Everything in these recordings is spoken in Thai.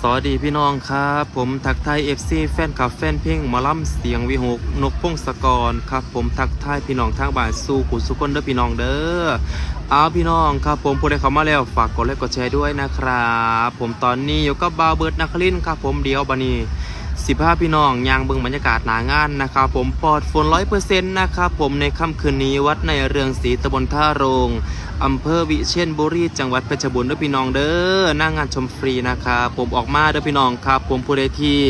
สวัสดีพี่น้องครับ ผมทักไทยเอฟซีแฟนคลับแฟนเพลงมอลำเสียงวิหกนกพงศกรครับ ผมทักไทยพี่น้องทางบ้านสู่ขุนสุคนเด้อพี่น้องเด้อเอาพี่น้องครับ ผมผู้ใดเข้ามาแล้วฝากกดไลค์กดแชร์ด้วยนะครับ ผมตอนนี้อยู่กับบาวเบิร์ดนักลินครับ ผมเดียวบันนี้ สิบห้าพี่น้องยางเบิ่งบรรยากาศหนางานนะครับผมปลอดฝนร้อยเปอร์เซ็นต์นะครับผมในค่ำคืนนี้วัดในเรืองศรีตำบลท่าโรงอำเภอวิเชียรบุรีจังหวัดเพชรบูรณ์เด้อพี่น้องเด้อหน้างานชมฟรีนะครับผมออกมาเด้อพี่น้องครับ ผมผู้ใดที่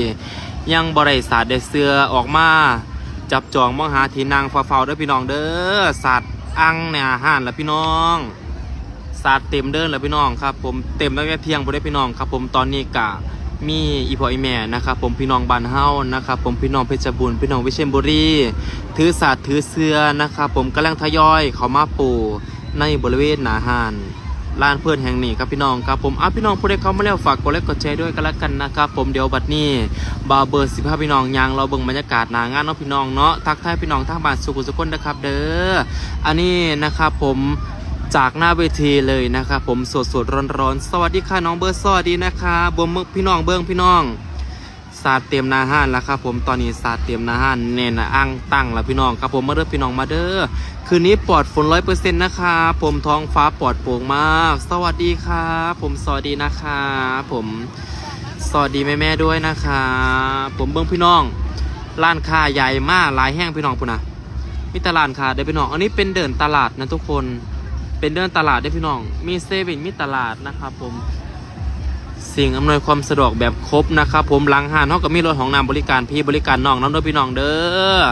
ยังบริษัทเดเสือออกมาจับจองมองหาทีนางฟ้าเฝ้าเด้อพี่น้องเด้อสัตว์อังเนี่ยอาหารละพี่น้องสัตว์เต็มเดินละพี่น้องครับ ผมเต็มตั้งแต่เที่ยงบ่ได้พี่น้องครับ ผมตอนนี้กะ มีอีพออีแม่นะครับผมพี่น้องบ้านเฮานะครับผมพี่น้องเพชรบูรณ์พี่น้องวิเชียรบุรีถือศาสตร์ถือเสือนะครับผมกำลังทยอยเขามาปูในบริเวณหนาหานลานเพื่อนแห่งนี้ครับพี่น้องครับผมอะพี่น้องผู้ใดเข้ามาแล้วฝากกดไลค์กดแชร์ด้วยกันละกันนะครับผมเดี๋ยวบัดนี้บาร์เบอร์สิบห้าพี่น้องยางเราเบิ่งบรรยากาศหนางานเนาะพี่น้องเนาะทักทายพี่น้องทางบ้านสุขุสุขคนนะครับเด้ออันนี้นะครับผม จากหน้าเวทีเลยนะครับผมสดสดร้อนร้อนๆสวัสดีค่ะน้องเบิร์ดสวัสดีนะครับวมมึกพี่น้องเบิ้งพี่น้องสาดเตรียมนาห้านแล้วครับผมตอนนี้สาดเตรียมนาห้านเน้นอ่างตั้งแล้วพี่น้องครับผมมาเด้อพี่น้องมาเด้อคืนนี้ปลอดฝนร้อยเปอร์เซ็นต์นะครับผมท้องฟ้าปลอดโปร่งมาก สวัสดีครับผมสวัสดีนะครับผมสวัสดีแม่แม่ๆด้วยนะครับผมเบิ้งพี่น้องร้านค้าใหญ่มากหลายแห้งพี่น้องปุ่นนะมีตลาดค้าเด้อพี่น้องอันนี้เป็นเดินตลาดนะทุกคน เป็นเดินตลาดเด้พี่น้อง มีเซเว่นมีตลาดนะครับผม สิ่งอำนวยความสะดวกแบบครบนะครับผมหลังห้านเขาก็มีรถของนำบริการพี่บริการน้องน้องด้วยพี่น้องเด้อ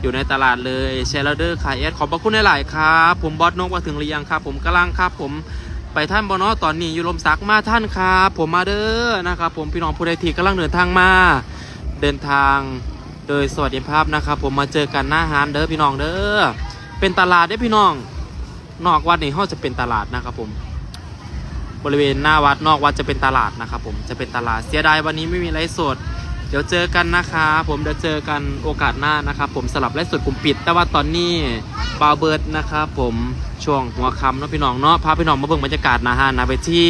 อยู่ในตลาดเลยแชร์แล้วเด้อขายแอดขอบพระคุณหลายๆครับ ผมบอสนกมาถึงหรือยังครับ ผมกำลังครับผมไปท่านบอนอตอนนี้อยู่ลมสักมาท่านครับผมมาเด้อนะครับผมพี่น้องผู้ใดที่กำลังเดินทางมาเดินทางโดยสวัสดิภาพนะครับผมมาเจอกันหน้าฮานเด้อพี่น้องเด้อเป็นตลาดเด้อพี่น้อง นอกวัดนี่เขาจะเป็นตลาดนะครับผม บริเวณหน้าวัดนอกวัดจะเป็นตลาดนะครับผมจะเป็นตลาดเสียดายวันนี้ไม่มีไลฟ์สด เดี๋ยวเจอกันนะคะผมเดี๋ยวเจอกันโอกาสหน้านะครับผมสลับไลฟ์สดกลุ่มปิด แต่ว่าตอนนี้บาเบิร์ดนะครับผมช่วงหัวค่ำเนาะพี่น้องเนาะพาพี่น้องมาเบิ่งบรรยากาศนะฮะนะไปที่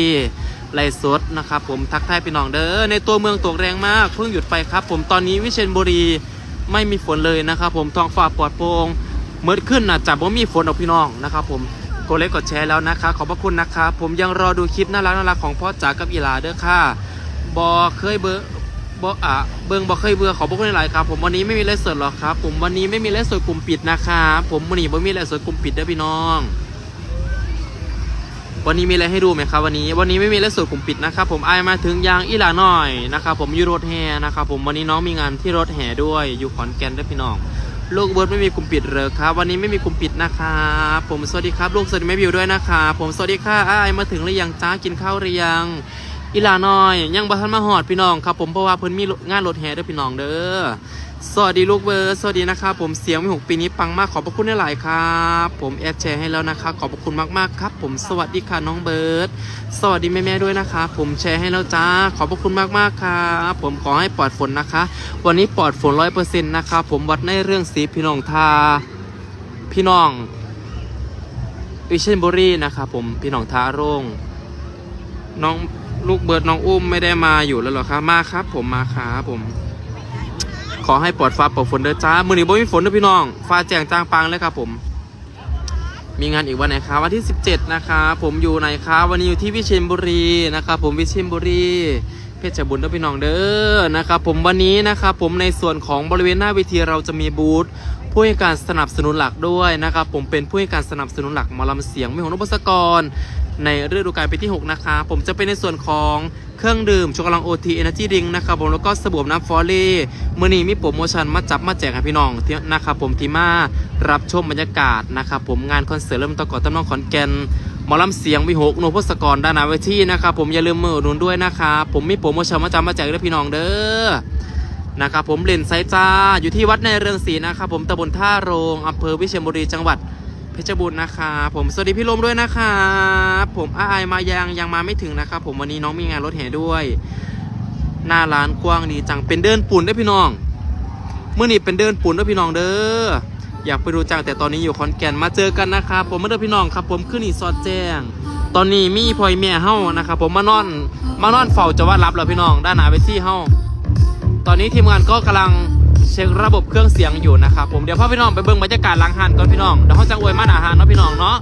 ไลฟ์สดนะครับผมทักทายพี่น้องเด้อในตัวเมืองตกแรงมากเพิ่งหยุดไปครับผมตอนนี้วิเชียรบุรีไม่มีฝนเลยนะครับผมท้องฟ้าปลอดโปร่งเมื่อขึ้นนะจับว่ามีฝนออกพี่น้องนะครับผม ดไลค์กดแชร์แล้วนะคะ ขอบพระคุณนะคะ ผมยังรอดูคลิปน่ารักน่ารักของพ่อจ๋ากับอีหลาเด้อค่ะบอเคยเบอร์บออะเบิงบอเคยเบื่อขอบพระคุณหลายครับ ผมวันนี้ไม่มีไลฟ์สดหรอกครับผมวันนี้ไม่มีไลฟ์สดกลุ่มปิดนะคะผมวันนี้ไม่มีไลฟ์สดกลุ่มปิดเด้อพี่น้อง วันนี้มีอะไรให้ดูไหมครับวันนี้ วันนี้ไม่มีไลฟ์สดกลุ่มปิดนะครับผมไอายมาถึงยางอีหลาหน่อยนะครับผมอยู่รถแห่นะครับผมวันนี้น้องมีงานที่รถแห่ด้วยอยู่ขอนแก่นเด้วยพี่น้อง ลูกเบิร์ดไม่มีกลุ่มปิดเลยครับ วันนี้ไม่มีกลุ่มปิดนะครับผมสวัสดีครับ ลูกสวัสดีแม่บิวด้วยนะครับผมสวัสดีค่ะอ้ายมาถึงหรือยังจ้ากินข้าวหรือยังอีลาน้อย ยังบัทันมาหอดพี่น้องครับ ผมเพราะว่าเพิ่นมีงานรถแห่ด้วยพี่น้องเด้อ สวัสดีลูกเบิร์ดสวัสดีนะครับผมเสียงมีหกปีนี้ปังมากขอบพระคุณหลายครับผมแอดแชร์ให้แล้วนะครับขอบพระคุณมากๆครับ ผมสวัสดีค่ะน้องเบิร์ดสวัสดีแม่ๆด้วยนะคะ ผมแชร์ให้แล้วจ้าขอบพระคุณมากๆครับผมขอให้ปลอดฝนนะคะ วันนี้ปลอดฝนร้อยเปอร์เซ็นต์นะครับผมวัดในเรื่องสีพี่น้องทาพี่น้องวิเชียรบุรีนะครับผมพี่น้องทาโรงน้องลูกเบิร์ดน้องอุ้มไม่ได้มาอยู่แล้วหรอครับมาครับ ผมมาครับผม ขอให้ปลอดฟ้าปลอดฝนเด้อจ้ามือนี้บ่มีฝนเด้อพี่น้อง ฟ้าแจ่งจางปังเลยครับผม มีงานอีกวันไหนครับวันที่ 17 นะครับผมอยู่ไหนครับวันนี้อยู่ที่วิเชียรบุรีนะครับผมวิเชียรบุรีเพชรบุรีเด้อพี่น้องเด้อนะครับผมวันนี้นะครับผมในส่วนของบริเวณหน้าเวทีเราจะมีบูธผู้ให้การสนับสนุนหลักด้วยนะครับผมเป็นผู้ให้การสนับสนุนหลักมอลำเสียงไม่หงนพศกร ในฤดูกาลปีที่ 6 นะคะ ผมจะเป็นในส่วนของ เครื่องดื่มชูกำลังโอทีเอเนจีดิงนะครับผมแล้วก็สบู่น้ำฟอร์รี่มือนี้มีโปรโมชั่นมาจับมาแจกให้พี่น้องนะครับผมที่มารับชมบรรยากาศนะครับผมงานคอนเสิร์ตเริ่มต้นก่อนตั้งน้องขอนแก่นหมอลำเสียงวิหกโนพศกรด้านนาเวทีนะครับผมอย่าลืมมือหนุนด้วยนะครับผมมีโปรโมชั่นมาจับมาแจกด้พี่น้องเด้อนะครับผมเล่นไซจ้าอยู่ที่วัดในเรืองศรีนะครับผมตำบลท่าโรงอำเภอวิเชียรบุรีจังหวัด เพชรบูรณ์นะครับผมสวัสดีพี่ลมด้วยนะครับผมอาไอายมายังยังมาไม่ถึงนะครับผมวันนี้น้องมีงานรถแห่ด้วย หน้าร้านกว้างดีจังเป็นเดินปุ่นด้วยพี่น้องเมื่อนี้เป็นเดินปุ่นด้วยพี่น้องเด้ออยากไปดูจังแต่ตอนนี้อยู่ขอนแก่นมาเจอกันนะครับผมเมื่อเด้อพี่น้องครับ ผมขึ้นอีสอดแจ้ง ตอนนี้มีพ่อยแม่เฮ้านะครับผมมานอนมานอนเฝ้าจะว่ารับแล้วพี่น้อง ด้านหน้าเวทีเฮ้าตอนนี้ทีมงานก็กำลัง เช็คระบบเครื่องเสียงอยู่นะครับผมเดี๋ยวพ่อพี่น้องไปเบิ่งบรรยากาศหล้างหันก่อนพี่น้องเดี๋ยวเขาจะอวยมาอาหารเนาะพี่น้องเนาะ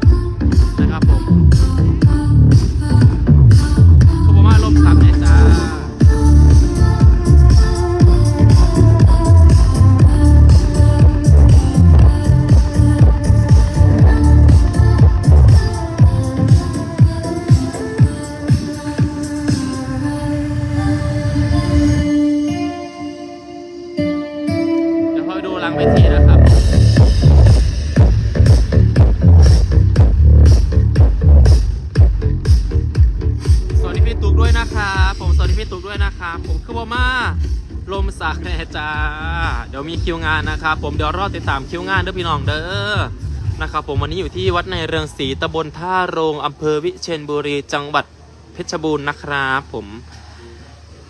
นะครับผม คือว่ามาลมสักแน่จ้า เดี๋ยวมีคิวงานนะครับผมเดี๋ยวรอติดตามคิวงานเด้อพี่น้องเด้อนะครับผมวันนี้อยู่ที่วัดในเรืองศรีตำบลท่าโรงอำเภอวิเชียรบุรีจังหวัดเพชรบูรณ์นะครับผม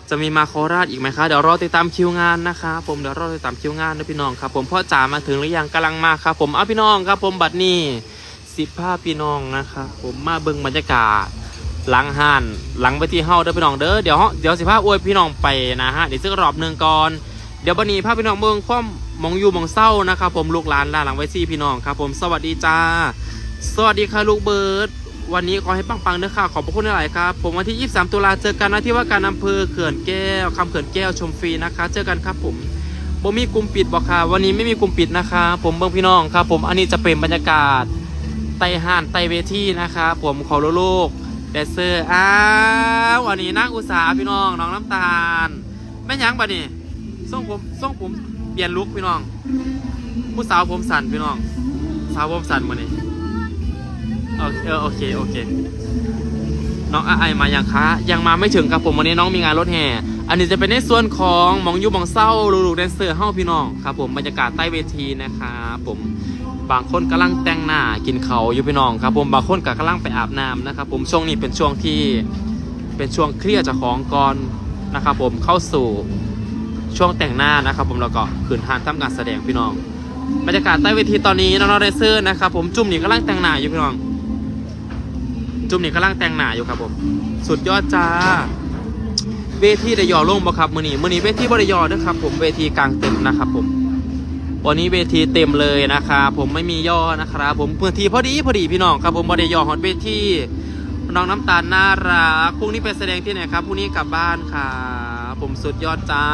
จะมีมาโคราชอีกไหมคะเดี๋ยวรอติดตามคิวงานนะคะผมเดี๋ยวรอติดตามคิวงานนะพี่น้องครับผมพ่อจ๋ามาถึงหรือยังกำลังมาครับผมเอาพี่น้องครับผมบัดนี้สิบห้าพี่น้องนะครับผมมาเบิ่งบรรยากาศ หลังห้านหลังไปที่เฮาเด้อพี่น้องเด้อเดี๋ยวเฮาเดี๋ยวสิพาอวยพี่น้องไปนะฮะเดี๋ยวซื้อรอบหนึ่งก่อนเดี๋ยวบันนี้พาพี่น้องเมืองคว่ำมองอยู่มองเศร้านะครับ ผมลูกหลานล่าหลังไว้ซี่พี่น้องครับ ผมสวัสดีจ้า สวัสดีค่ะลูกเบิร์ดวันนี้ขอให้ปังๆเด้อค่ะขอบพระคุณหลายครับ ผมวันที่ 23 ตุลาเจอกันนะที่ว่าการอำเภอเขื่อนแก้วคำเขื่อนแก้วชมฟรีนะคะ เจอกันครับผมบ่มีกลุ่มปิดบอกค่ะ วันนี้ไม่มีกลุ่มปิดนะคะ ผมเบิ่งพี่น้องครับ ผมอันนี้จะเป็นบรรยากาศไต่ห่านไต่เวทีนะคะผมขอลูก แดนเซอร์อ้าววันนี้นั่งอุตสาหพี่น้องน้องน้ำตาลแม่ยังบัดนี่ส่งผมส่งผมเปลี่ยนลุคพี่น้องผู้สาวผมสั่นพี่น้อง สาวผมสั่นมานี่โอเคโอเคโอเคน้องไอมายังคะยังมาไม่ถึงครับผมวันนี้น้องมีงานรถแห่อันนี้จะเป็นในส่วนของมองยูมองเศร้าลูกๆแดนเซอร์เฮ้าพี่น้องครับผมบรรยากาศใต้เวทีนะครับผม บางคนกำลังแต่งหน้ากินเขาอยู่พี่น้องครับผมบางคนก็กำลังไปอาบน้ำนะครับผมช่วงนี้เป็นช่วงที่เป็นช่วงเคลียร์จากของก่อนนะครับผมเข้าสู่ช่วงแต่งหน้านะครับ ผมแล้วก็ขืนทานทำการแสดงพี่น้องบรรยากาศใต้เวทีตอนนี้น้องๆเรเซอร์นะครับผมจุ่มนี่กำลังแต่งหน้าอยู่พี่น้อง จุ่มนี่กำลังแต่งหน้าอยู่ครับผม สุดยอดจ้าเวทีได้ย่อลงบ่ครับมือนี้มือนี้เวทีบริยอนะครับผมเวทีกลางเต็มนะครับผม วันนี้เวทีเต็มเลยนะครับผมไม่มีย่อนะครับผมพื้นที่พอดีพอดีพี่น้องครับผมบริยอฮอตเวทีน้องน้ำตาลน่ารักพรุ่งนี้ไปแสดงที่ไหนครับพรุ่งนี้กลับบ้านครับผมสุดยอดจ้า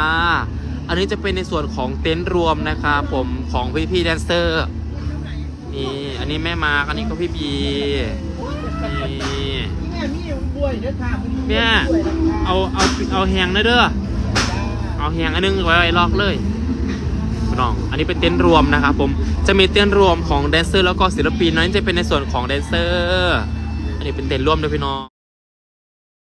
อันนี้จะเป็นในส่วนของเต็นท์รวมนะครับผมของพี่พี่แดนเซอร์นี่อันนี้แม่มากอันนี้ก็พี่บีนี่แม่มีบวยเอาเอาเอาแหงนะเด้อเอาแหงอันนึงไว้ไว้ล็อกเลย พี่น้อง อันนี้เป็นเต็นท์รวมนะครับผม จะมีเต็นท์รวมของแดนเซอร์แล้วก็ศิลปินนั้นจะเป็นในส่วนของแดนเซอร์ อันนี้เป็นเต็นท์รวมด้วยพี่น้อง